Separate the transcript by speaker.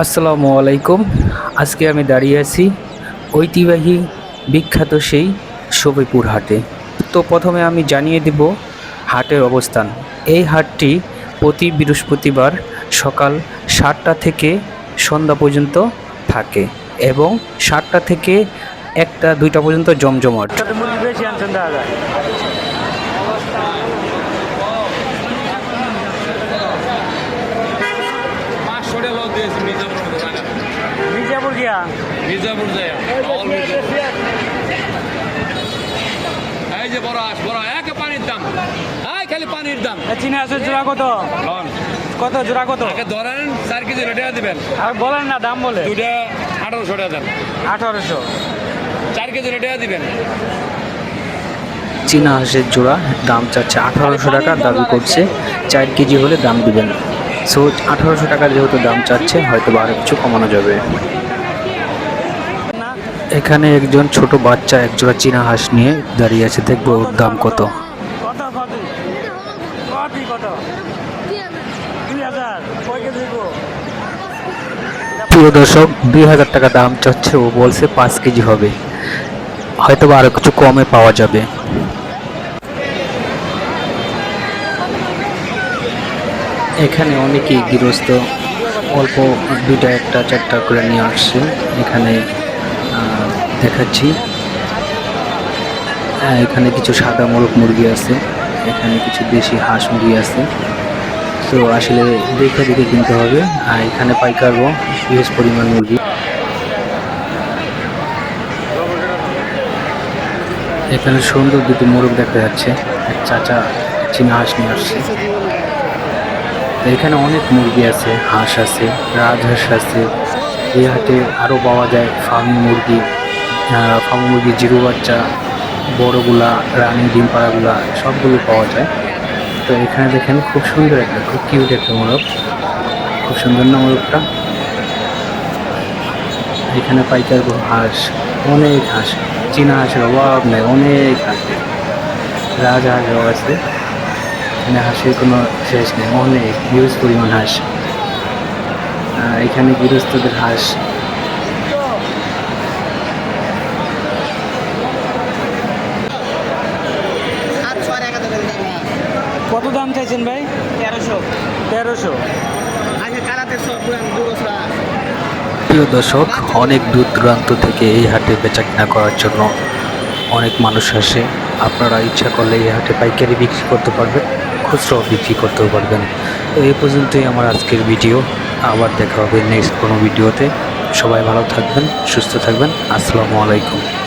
Speaker 1: আসসালামু আলাইকুম। আজকে আমি দাঁড়িয়ে আছি ঐতিহ্যবাহী বিখ্যাত সেই সবিপুর হাটে। তো প্রথমে আমি জানিয়ে দেব হাটের অবস্থান। এই হাটটি প্রতি বৃহস্পতিবার সকাল সাতটা থেকে সন্ধ্যা পর্যন্ত থাকে এবং সাতটা থেকে একটা দুইটা পর্যন্ত জমজমাট।
Speaker 2: যায়
Speaker 3: টাকা লস দিয়েছি মির্জাপুর
Speaker 2: মির্জাপুর গিয়া
Speaker 3: মির্জাপুর যায় এই যে বড় আস বড় এক পানির দাম। এই খালি পানির দাম।
Speaker 2: এ চিনি আছে জোড়া কত? কত জোড়া কত?
Speaker 3: তাকে ধরেন চার কেজি রেটে দিবেন।
Speaker 2: আর বলেন না দাম বলে।
Speaker 3: দুইটা আঠারোশো টাকা দেন।
Speaker 2: আঠারোশো।
Speaker 3: চার কেজি রেটে দিবেন।
Speaker 1: চীনা হাঁসের জোড়া দাম চাচ্ছে আঠারোশো টাকা দাবি করছে। চার কেজি হলে দাম দিবেন। সো আঠারোশো টাকা যেহেতু দাম চাচ্ছে হয়তো বা আরও কিছু কমানো যাবে। এখানে একজন ছোট বাচ্চা একজোড়া চীনা হাঁস নিয়ে দাঁড়িয়ে আছে, দেখব ওর দাম কত। প্রিয় দর্শক, দুই হাজার টাকা দাম চাচ্ছে, ও বলছে পাঁচ কেজি হবে। হয়তো আরও কিছু কমে পাওয়া যাবে। এখানে অনেকেই গৃহস্থ। অল্প দুইটা একটা চারটা করে নিয়ে আসছে। এখানে দেখাচ্ছি। এখানে কিছু সাদা মোরগ মুরগি আছে। এখানে কিছু দেশি হাঁস মুরগি আছে। তো আসলে দেখে দেখে কিনতে হবে। আর এখানে পাইকারও হিউজ পরিমাণ মুরগি। এখানে সুন্দর দুটি মোরগ দেখা যাচ্ছে। চাচা চীনা হাঁস নিয়ে আসছে। এখানে অনেক মুরগি আছে, হাঁস আছে, রাজহাঁস আছে। এই হাটে আরও পাওয়া যায় ফার্মি মুরগি ফার্মি মুরগি, জিরো বাচ্চা, বড়গুলা, রানী ডিম পাড়াগুলা সবগুলো পাওয়া যায়। তো এখানে দেখেন খুব সুন্দর একটা, খুব কিউট একটা মোরগ। খুব সুন্দর না মোরগটা? এখানে পাইকার হাঁস, অনেক হাঁস, চীনা হাঁসের অভাব নেই, অনেক হাঁস। রাজ হাঁসও আছে। এখানে হাঁসের কোনো শেষ নেই অনেক হিউজ পরিমাণ হাঁস। এখানে গৃহস্থদের হাঁস।
Speaker 2: কত দাম চাইছেন ভাই? তেরোশো। তেরোশো।
Speaker 1: প্রিয় দর্শক অনেক দূর দূরান্ত থেকে এই হাটে বেচা কেনা করার জন্য অনেক মানুষ আসে। আপনারা ইচ্ছা করলে এই হাটে পাইকারি বিক্রি করতে পারবেন। খুচরাও বিক্রি করতেও পারবেন। এই পর্যন্তই আমার আজকের ভিডিও। আবার দেখা হবে নেক্সট কোনো ভিডিওতে। সবাই ভালো থাকবেন, সুস্থ থাকবেন। আসসালামু আলাইকুম।